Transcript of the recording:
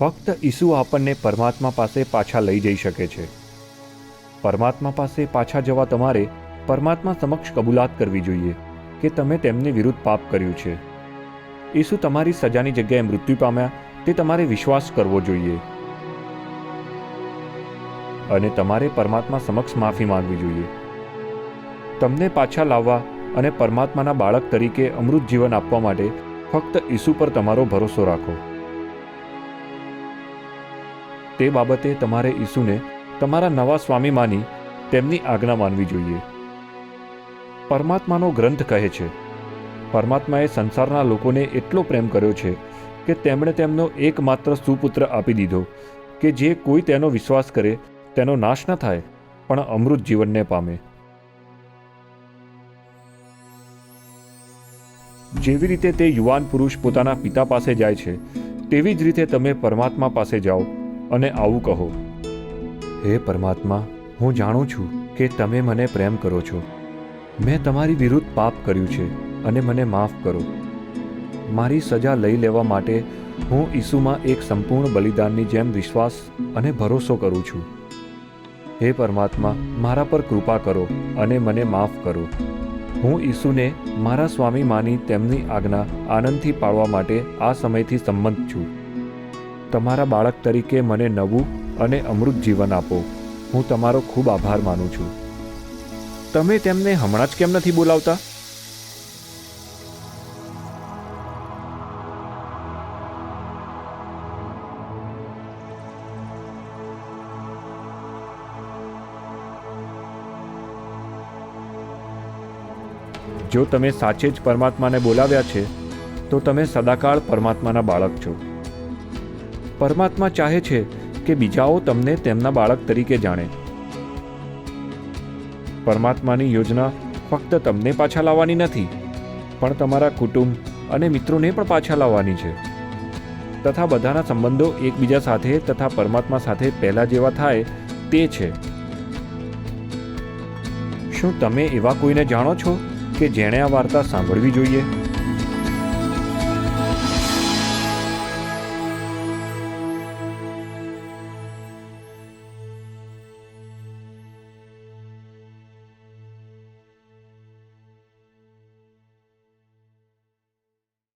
ફક્ત ઈસુ આપણને પરમાત્મા પાસે પાછા લઈ જઈ શકે છે. પરમાત્મા પાસે પાછા જવા તમારે પરમાત્મા સમક્ષ કબૂલાત કરવી જોઈએ કે તમે તેમની વિરુદ્ધ પાપ કર્યું છે. ઈસુ તમારી સજાની જગ્યાએ મૃત્યુ પામ્યા તે તમારે વિશ્વાસ કરવો જોઈએ. અને તમારે પરમાત્મા સમક્ષ માફી માંગવી જોઈએ. તમને પાછા લાવવા અને પરમાત્માના બાળક તરીકે અમૃત જીવન આપવા માટે ફક્ત ઈસુ પર તમારો ભરોસો રાખો. તે બાબતે તમારે ઈસુને તમારા નવા સ્વામી માની તેમની આજ્ઞા માનવી જોઈએ. પરમાત્માનો ગ્રંથ કહે છે, પરમાત્માએ સંસારના લોકોને એટલો પ્રેમ કર્યો છે કે તેમણે તેમનો એકમાત્ર સુપુત્ર આપી દીધો કે જે કોઈ તેનો વિશ્વાસ કરે, તેનો નાશ ન થાય, પણ અમૃત જીવનને પામે. જેવી રીતે તે યુવાન પુરુષ પોતાના પિતા પાસે જાય છે, તેવી જ રીતે તમે પરમાત્મા પાસે જાઓ. અને આવું કહો, હે પરમાત્મા, હું જાણું છું કે તમે મને પ્રેમ કરો છો. મેં તમારી વિરુદ્ધ પાપ કર્યું છે અને મને માફ કરો. મારી સજા લઈ લેવા માટે હું ઈસુમાં એક સંપૂર્ણ બલિદાનની જેમ વિશ્વાસ અને ભરોસો કરું છું. હે પરમાત્મા, મારા પર કૃપા કરો અને મને માફ કરો. હું ઈસુને મારા સ્વામી માની તેમની આજ્ઞા આનંદથી પાળવા માટે આ સમયથી સંમત છું. તમારા બાળક તરીકે મને નવું અને અમૃત જીવન આપો. હું તમારો ખૂબ આભાર માનું છું. તમે તેમને હમણાં જ કેમ નથી બોલાવતા? જો તમે સાચે જ પરમાત્માને બોલાવ્યા છે, તો તમે સદાકાળ પરમાત્માના બાળક છો. પરમાત્મા ચાહે છે કે બીજાઓ તમને તેમના બાળક તરીકે જાણે. પરમાત્માની યોજના ફક્ત તમને પાછા લાવવાની નથી, પણ તમારા કુટુંબ અને મિત્રોને પણ પાછા લાવવાની છે. તથા બધાના સંબંધો એકબીજા સાથે તથા પરમાત્મા સાથે પહેલા જેવા થાય તે છે. શું તમે એવા કોઈને જાણો છો કે જેણે આ વાર્તા સાંભળવી જોઈએ?